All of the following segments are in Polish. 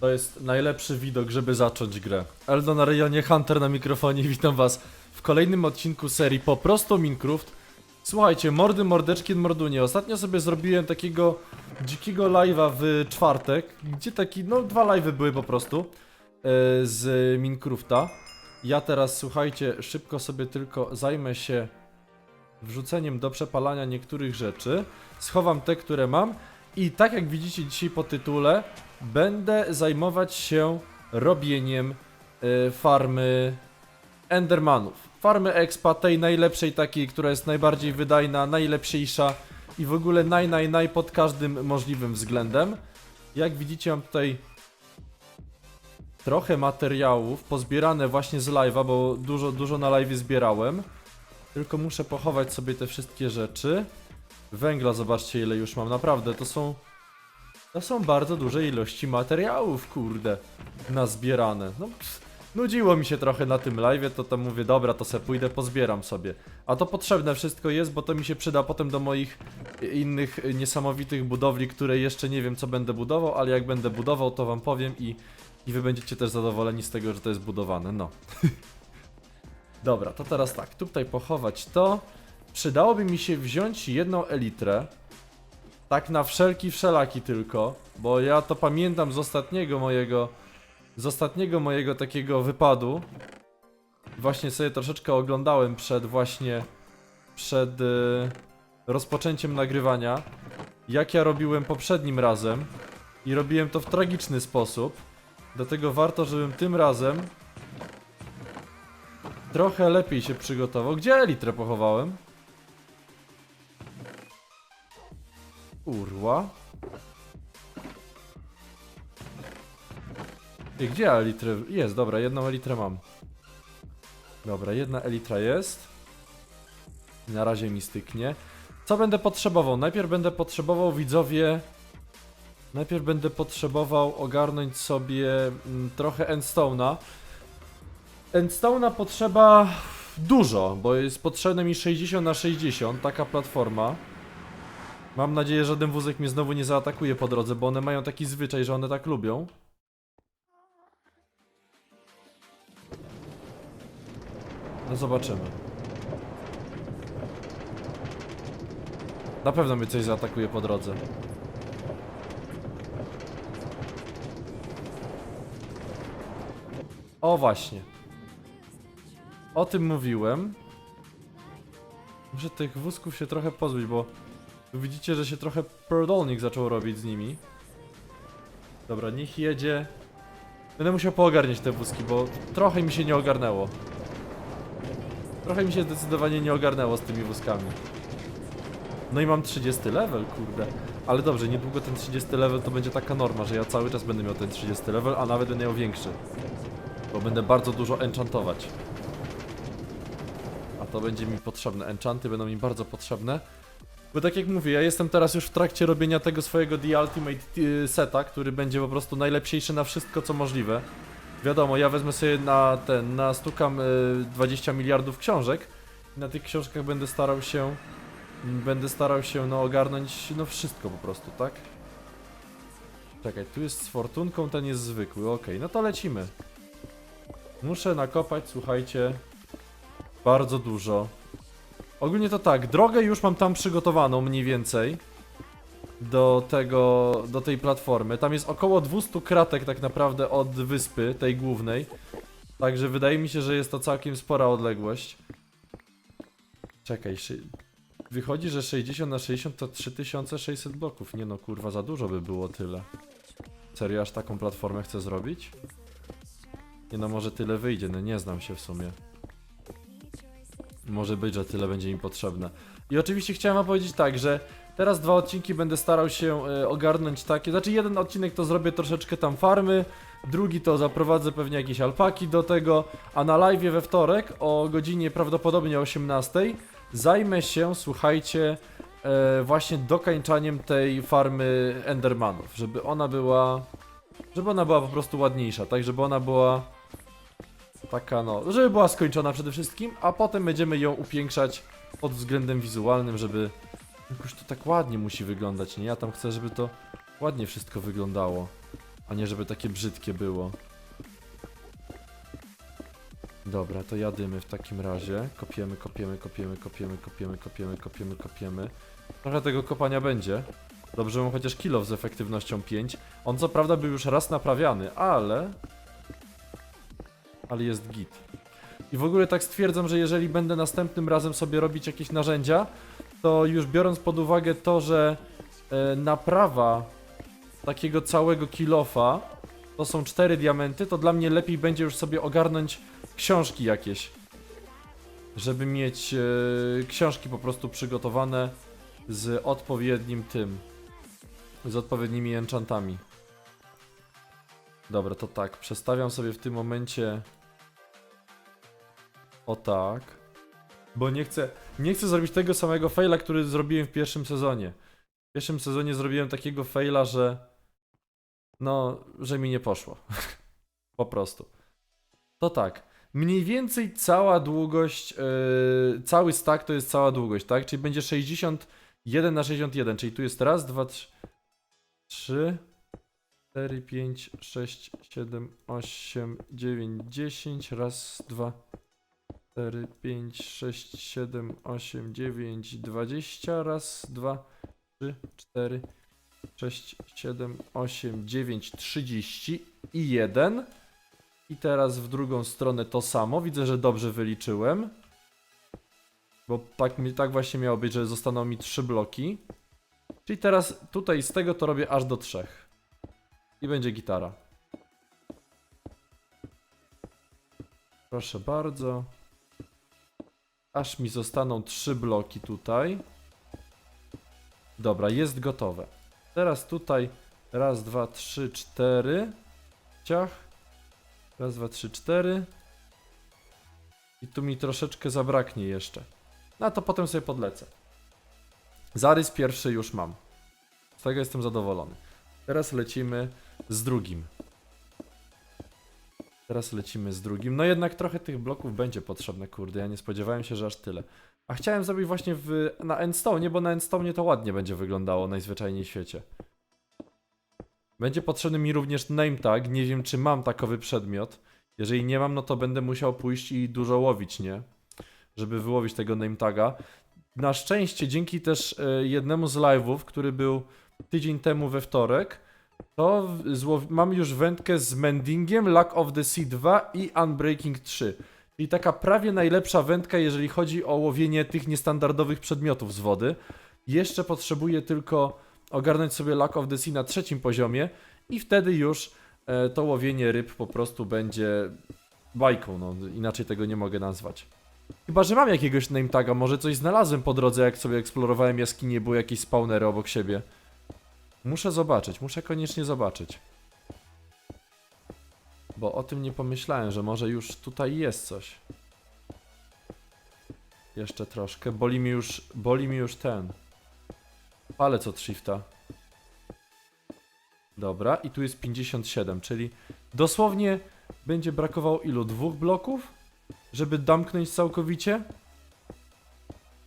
To jest najlepszy widok, żeby zacząć grę. Eldo na rejonie Hunter na mikrofonie, witam was w kolejnym odcinku serii Po prostu Minecraft. Słuchajcie, mordy, mordeczki, mordunie. Ostatnio sobie zrobiłem takiego dzikiego live'a w czwartek, gdzie taki, no dwa live'y były po prostu e, z Minecrafta. Ja teraz, słuchajcie, szybko sobie tylko zajmę się wrzuceniem do przepalania niektórych rzeczy. Schowam te, które mam i tak jak widzicie dzisiaj po tytule, będę zajmować się robieniem y, farmy Endermanów. Farmy Expa, tej najlepszej takiej, która jest najbardziej wydajna, najlepsza i w ogóle naj, naj, naj pod każdym możliwym względem. Jak widzicie mam tutaj trochę materiałów pozbierane właśnie z live'a, bo dużo, dużo na live zbierałem. Tylko muszę pochować sobie te wszystkie rzeczy. Węgla, zobaczcie ile już mam, naprawdę, to są... To są bardzo duże ilości materiałów, kurde, nazbierane. No, nudziło mi się trochę na tym live, to tam mówię, dobra, to se pójdę, pozbieram sobie. A to potrzebne wszystko jest, bo to mi się przyda potem do moich innych y, niesamowitych budowli, które jeszcze nie wiem, co będę budował, ale jak będę budował, to wam powiem i, i wy będziecie też zadowoleni z tego, że to jest budowane, no. Dobra, to teraz tak, tutaj pochować to. Przydałoby mi się wziąć jedną elitrę. Tak na wszelki wszelaki tylko, bo ja to pamiętam z ostatniego mojego z ostatniego mojego takiego wypadu. Właśnie sobie troszeczkę oglądałem przed właśnie przed y, rozpoczęciem nagrywania, jak ja robiłem poprzednim razem i robiłem to w tragiczny sposób. Dlatego warto, żebym tym razem trochę lepiej się przygotował. Gdzie elitrę pochowałem? Urła. I gdzie elitrę? Jest, dobra, jedną elitrę mam. Dobra, jedna elitra jest. Na razie mi styknie. Co będę potrzebował? Najpierw będę potrzebował widzowie. Najpierw będę potrzebował ogarnąć sobie mm, trochę endstone'a. Endstone'a potrzeba dużo, bo jest potrzebne mi 60 na 60, taka platforma. Mam nadzieję, że żaden wózek mnie znowu nie zaatakuje po drodze, bo one mają taki zwyczaj, że one tak lubią. No zobaczymy. Na pewno mnie coś zaatakuje po drodze. O właśnie. O tym mówiłem. Muszę tych wózków się trochę pozbyć, bo widzicie, że się trochę prodolnik zaczął robić z nimi. Dobra, niech jedzie. Będę musiał poogarniać te wózki, bo trochę mi się nie ogarnęło. Trochę mi się zdecydowanie nie ogarnęło z tymi wózkami. No i mam 30 level, kurde. Ale dobrze, niedługo ten 30 level to będzie taka norma, że ja cały czas będę miał ten 30 level, a nawet będę miał większy. Bo będę bardzo dużo enchantować. A to będzie mi potrzebne. Enchanty będą mi bardzo potrzebne. Bo tak jak mówię, ja jestem teraz już w trakcie robienia tego swojego The Ultimate y, seta, który będzie po prostu najlepszy na wszystko co możliwe. Wiadomo, ja wezmę sobie na ten, nastukam y, 20 miliardów książek. I na tych książkach będę starał się, będę starał się no ogarnąć no wszystko po prostu, tak? Czekaj, tu jest z fortunką, ten jest zwykły, okej, no to lecimy. Muszę nakopać, słuchajcie, bardzo dużo. Ogólnie to tak, drogę już mam tam przygotowaną mniej więcej do tego, do tej platformy. Tam jest około 200 kratek tak naprawdę od wyspy, tej głównej. Także wydaje mi się, że jest to całkiem spora odległość. Czekaj, wychodzi, że 60 na 60 to 3600 bloków. Nie no, kurwa, za dużo by było tyle. Serio, aż taką platformę chcę zrobić? Nie no, może tyle wyjdzie, no nie znam się w sumie. Może być, że tyle będzie mi potrzebne. I oczywiście chciałem wam powiedzieć tak, że teraz dwa odcinki będę starał się e, ogarnąć takie. Znaczy, jeden odcinek to zrobię troszeczkę tam farmy, drugi to zaprowadzę pewnie jakieś alpaki do tego, a na live we wtorek o godzinie prawdopodobnie 18 zajmę się, słuchajcie, e, właśnie dokańczaniem tej farmy Endermanów, żeby ona była. Żeby ona była po prostu ładniejsza, tak? Żeby ona była taka no, żeby była skończona przede wszystkim, a potem będziemy ją upiększać pod względem wizualnym, żeby jakoś to tak ładnie musi wyglądać, nie? Ja tam chcę, żeby to ładnie wszystko wyglądało. A nie żeby takie brzydkie było. Dobra, to jadymy w takim razie. Kopiemy, kopiemy, kopiemy, kopiemy, kopiemy, kopiemy, kopiemy, kopiemy. Trochę tego kopania będzie. Dobrze, mam chociaż kilow z efektywnością 5. On co prawda był już raz naprawiany, ale... Ale jest git. I w ogóle tak stwierdzam, że jeżeli będę następnym razem sobie robić jakieś narzędzia, to już biorąc pod uwagę to, że e, naprawa takiego całego kilofa to są cztery diamenty, to dla mnie lepiej będzie już sobie ogarnąć książki jakieś. Żeby mieć e, książki po prostu przygotowane z odpowiednim tym. Z odpowiednimi enchantami. Dobra, to tak. Przestawiam sobie w tym momencie. O tak. Bo nie chcę. Nie chcę zrobić tego samego faila, który zrobiłem w pierwszym sezonie. W pierwszym sezonie zrobiłem takiego faila, że. No, że mi nie poszło. po prostu. To tak. Mniej więcej cała długość. Yy, cały stack to jest cała długość, tak? Czyli będzie 61 na 61. Czyli tu jest raz, dwa, trzy. 3, 4, 5, 6, 7, 8, 9, 10. Raz, dwa, 4, 5, 6, 7, 8, 9, 20. Raz, dwa, 3, 4, 6, 7, 8, 9, 30 i 1. I teraz w drugą stronę to samo. Widzę, że dobrze wyliczyłem. Bo tak, tak właśnie miało być, że zostaną mi trzy bloki. Czyli teraz tutaj z tego to robię aż do trzech. I będzie gitara. Proszę bardzo. Aż mi zostaną trzy bloki tutaj. Dobra, jest gotowe. Teraz tutaj raz, dwa, trzy, cztery. Ciach. Raz, dwa, trzy, cztery. I tu mi troszeczkę zabraknie jeszcze. No to potem sobie podlecę. Zarys pierwszy już mam. Z tego jestem zadowolony. Teraz lecimy z drugim. Teraz lecimy z drugim. No jednak trochę tych bloków będzie potrzebne, kurde. Ja nie spodziewałem się, że aż tyle. A chciałem zrobić właśnie w, na Endstone, bo na Endstone to ładnie będzie wyglądało najzwyczajniej w świecie. Będzie potrzebny mi również name tag. Nie wiem, czy mam takowy przedmiot. Jeżeli nie mam, no to będę musiał pójść i dużo łowić, nie? Żeby wyłowić tego name taga. Na szczęście, dzięki też e, jednemu z live'ów, który był tydzień temu we wtorek, to złow- mam już wędkę z Mendingiem, Luck of the Sea 2 i Unbreaking 3. Czyli taka prawie najlepsza wędka, jeżeli chodzi o łowienie tych niestandardowych przedmiotów z wody. Jeszcze potrzebuję tylko ogarnąć sobie Luck of the Sea na trzecim poziomie i wtedy już e, to łowienie ryb po prostu będzie bajką, no inaczej tego nie mogę nazwać. Chyba, że mam jakiegoś name taga, może coś znalazłem po drodze, jak sobie eksplorowałem jaskinie, były jakieś spawnery obok siebie. Muszę zobaczyć, muszę koniecznie zobaczyć. Bo o tym nie pomyślałem, że może już tutaj jest coś. Jeszcze troszkę. Boli mi już, boli mi już ten. Palec od shifta. Dobra, i tu jest 57, czyli dosłownie będzie brakowało ilu? Dwóch bloków? Żeby domknąć całkowicie?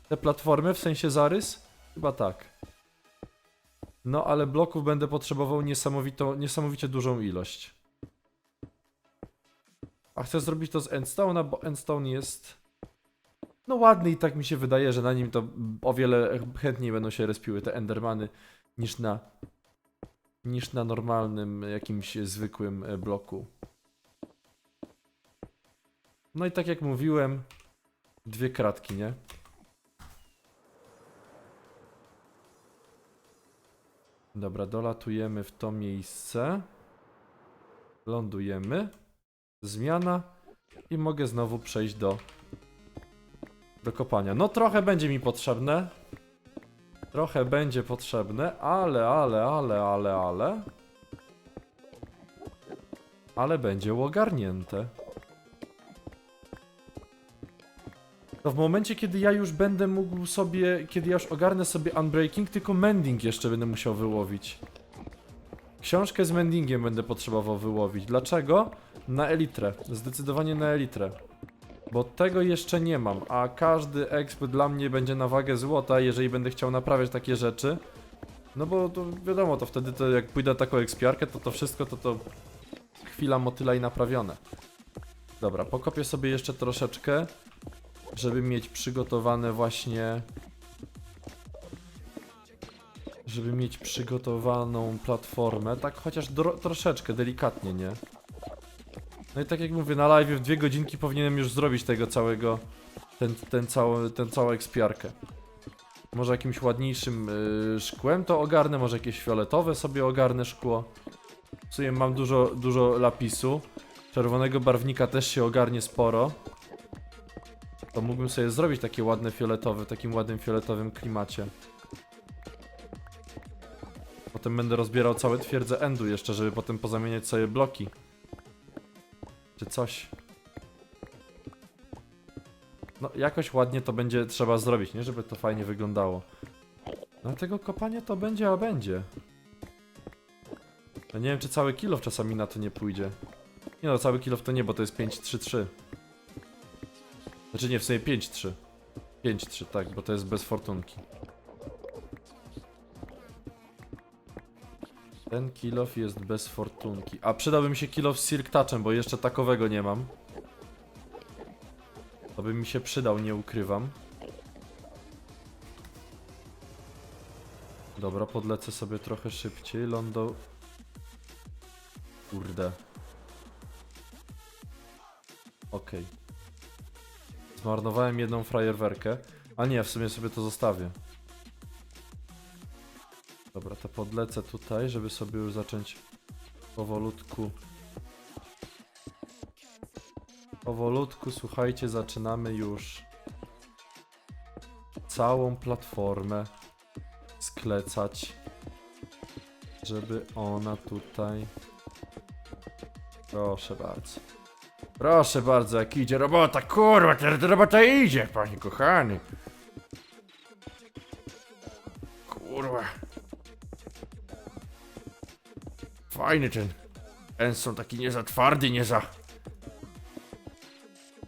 Tę platformę, w sensie zarys? Chyba tak. No, ale bloków będę potrzebował niesamowitą, niesamowicie dużą ilość. A chcę zrobić to z Endstone'a, bo Endstone jest... No ładny i tak mi się wydaje, że na nim to o wiele chętniej będą się respiły te Endermany niż na... niż na normalnym jakimś zwykłym e, bloku. No i tak jak mówiłem, dwie kratki, nie? Dobra, dolatujemy w to miejsce. Lądujemy. Zmiana. I mogę znowu przejść do do kopania. No trochę będzie mi potrzebne. Trochę będzie potrzebne, ale, ale, ale, ale, ale. Ale będzie ogarnięte. To w momencie, kiedy ja już będę mógł sobie, kiedy ja już ogarnę sobie Unbreaking, tylko Mending jeszcze będę musiał wyłowić. Książkę z Mendingiem będę potrzebował wyłowić. Dlaczego? Na Elitrę. Zdecydowanie na Elitrę. Bo tego jeszcze nie mam, a każdy exp dla mnie będzie na wagę złota, jeżeli będę chciał naprawiać takie rzeczy. No bo to wiadomo, to wtedy to jak pójdę taką ekspiarkę, to to wszystko to to chwila motyla i naprawione. Dobra, pokopię sobie jeszcze troszeczkę, żeby mieć przygotowane właśnie... Żeby mieć przygotowaną platformę, tak chociaż troszeczkę, delikatnie, nie? No i tak jak mówię, na live w dwie godzinki powinienem już zrobić tego całego, ten, ten cały, ten całą ekspiarkę. Może jakimś ładniejszym y, szkłem to ogarnę, może jakieś fioletowe sobie ogarnę szkło. W sumie mam dużo, dużo lapisu. Czerwonego barwnika też się ogarnie sporo. To mógłbym sobie zrobić takie ładne fioletowe, w takim ładnym fioletowym klimacie. Potem będę rozbierał całe twierdze endu jeszcze, żeby potem pozamieniać sobie bloki. Czy coś. No, jakoś ładnie to będzie trzeba zrobić, nie? Żeby to fajnie wyglądało. No, tego kopania to będzie, a będzie. Ja nie wiem, czy cały kilof czasami na to nie pójdzie. Nie no, cały kilof to nie, bo to jest 5-3-3. Znaczy nie, w sumie 5-3. 5-3, tak, bo to jest bez fortunki. Ten kilof jest bez fortunki. A przydałby mi się kilof z Silk Touchem, bo jeszcze takowego nie mam. To by mi się przydał, nie ukrywam. Dobra, podlecę sobie trochę szybciej. Londo... Kurde. Okej. Zmarnowałem jedną frajerwerkę. A nie, w sumie sobie to zostawię. Dobra, to podlecę tutaj, żeby sobie już zacząć powolutku. Powolutku, słuchajcie, zaczynamy już całą platformę sklecać, żeby ona tutaj. Proszę bardzo. Proszę bardzo, jak idzie robota, kurwa, teraz ta robota idzie, panie kochany. Kurwa. Fajny ten. Są taki nie za twardy, nie za.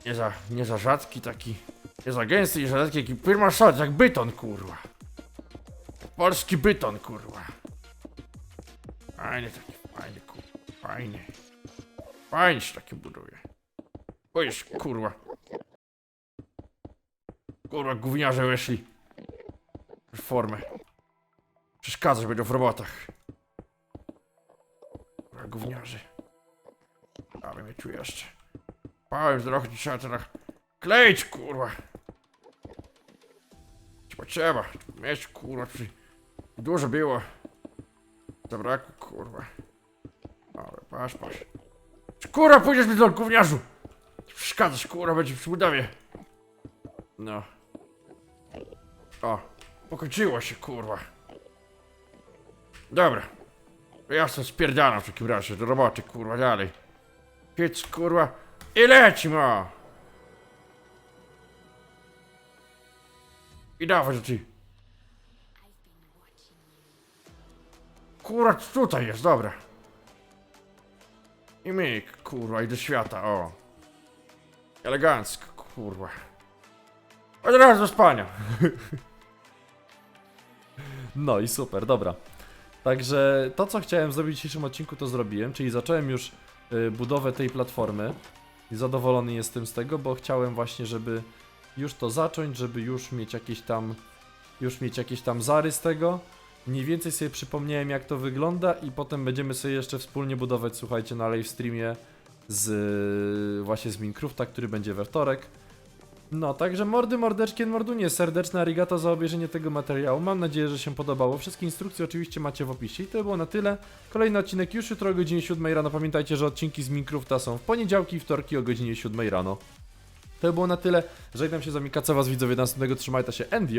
Nie za, nie za rzadki taki. Nie za gęsty, nie za rzadki, jaki firma shot, jak byton, kurwa. Polski byton, kurwa. Fajny taki, fajny, kurwa, fajny. Fajnie się takie buduje. Boisz, kurwa. Kurwa, gówniarze weszli. W formę. Przeszkadzać będą w robotach. Kurwa, gówniarze. Ale mnie tu jeszcze. Pałem trochę, trzeba teraz kleić, kurwa. Trzeba, trzeba. Mieć, kurwa, przy... Dużo było. Zabrakło, kurwa. Ale patrz, patrz. Kurwa, pójdziesz mi do gówniarzu! Przeszkadzasz, kurwa, będzie przy budowie. No. O, pokończyło się, kurwa. Dobra. Ja sobie spierdalam w takim razie do roboty, kurwa, dalej. Piec, kurwa, i leci, ma! I dawaj, ty. Kurwa, tutaj jest, dobra. I myk, kurwa, i do świata, o. Elegancko, kurwa. Od razu do spania. No i super, dobra. Także to, co chciałem zrobić w dzisiejszym odcinku, to zrobiłem, czyli zacząłem już y, budowę tej platformy i zadowolony jestem z tego, bo chciałem właśnie, żeby już to zacząć, żeby już mieć jakieś tam, już mieć jakieś tam zarys tego. Mniej więcej sobie przypomniałem, jak to wygląda, i potem będziemy sobie jeszcze wspólnie budować, słuchajcie, na live streamie z właśnie z Minecrafta, który będzie we wtorek. No, także mordy, mordeczki, mordunie, serdeczne arigato za obejrzenie tego materiału. Mam nadzieję, że się podobało. Wszystkie instrukcje oczywiście macie w opisie. I to było na tyle. Kolejny odcinek już jutro o godzinie 7 rano. Pamiętajcie, że odcinki z Minecrafta są w poniedziałki i wtorki o godzinie 7 rano. To było na tyle. Żegnam się z wami, was widzowie, do następnego. Trzymajcie się, and!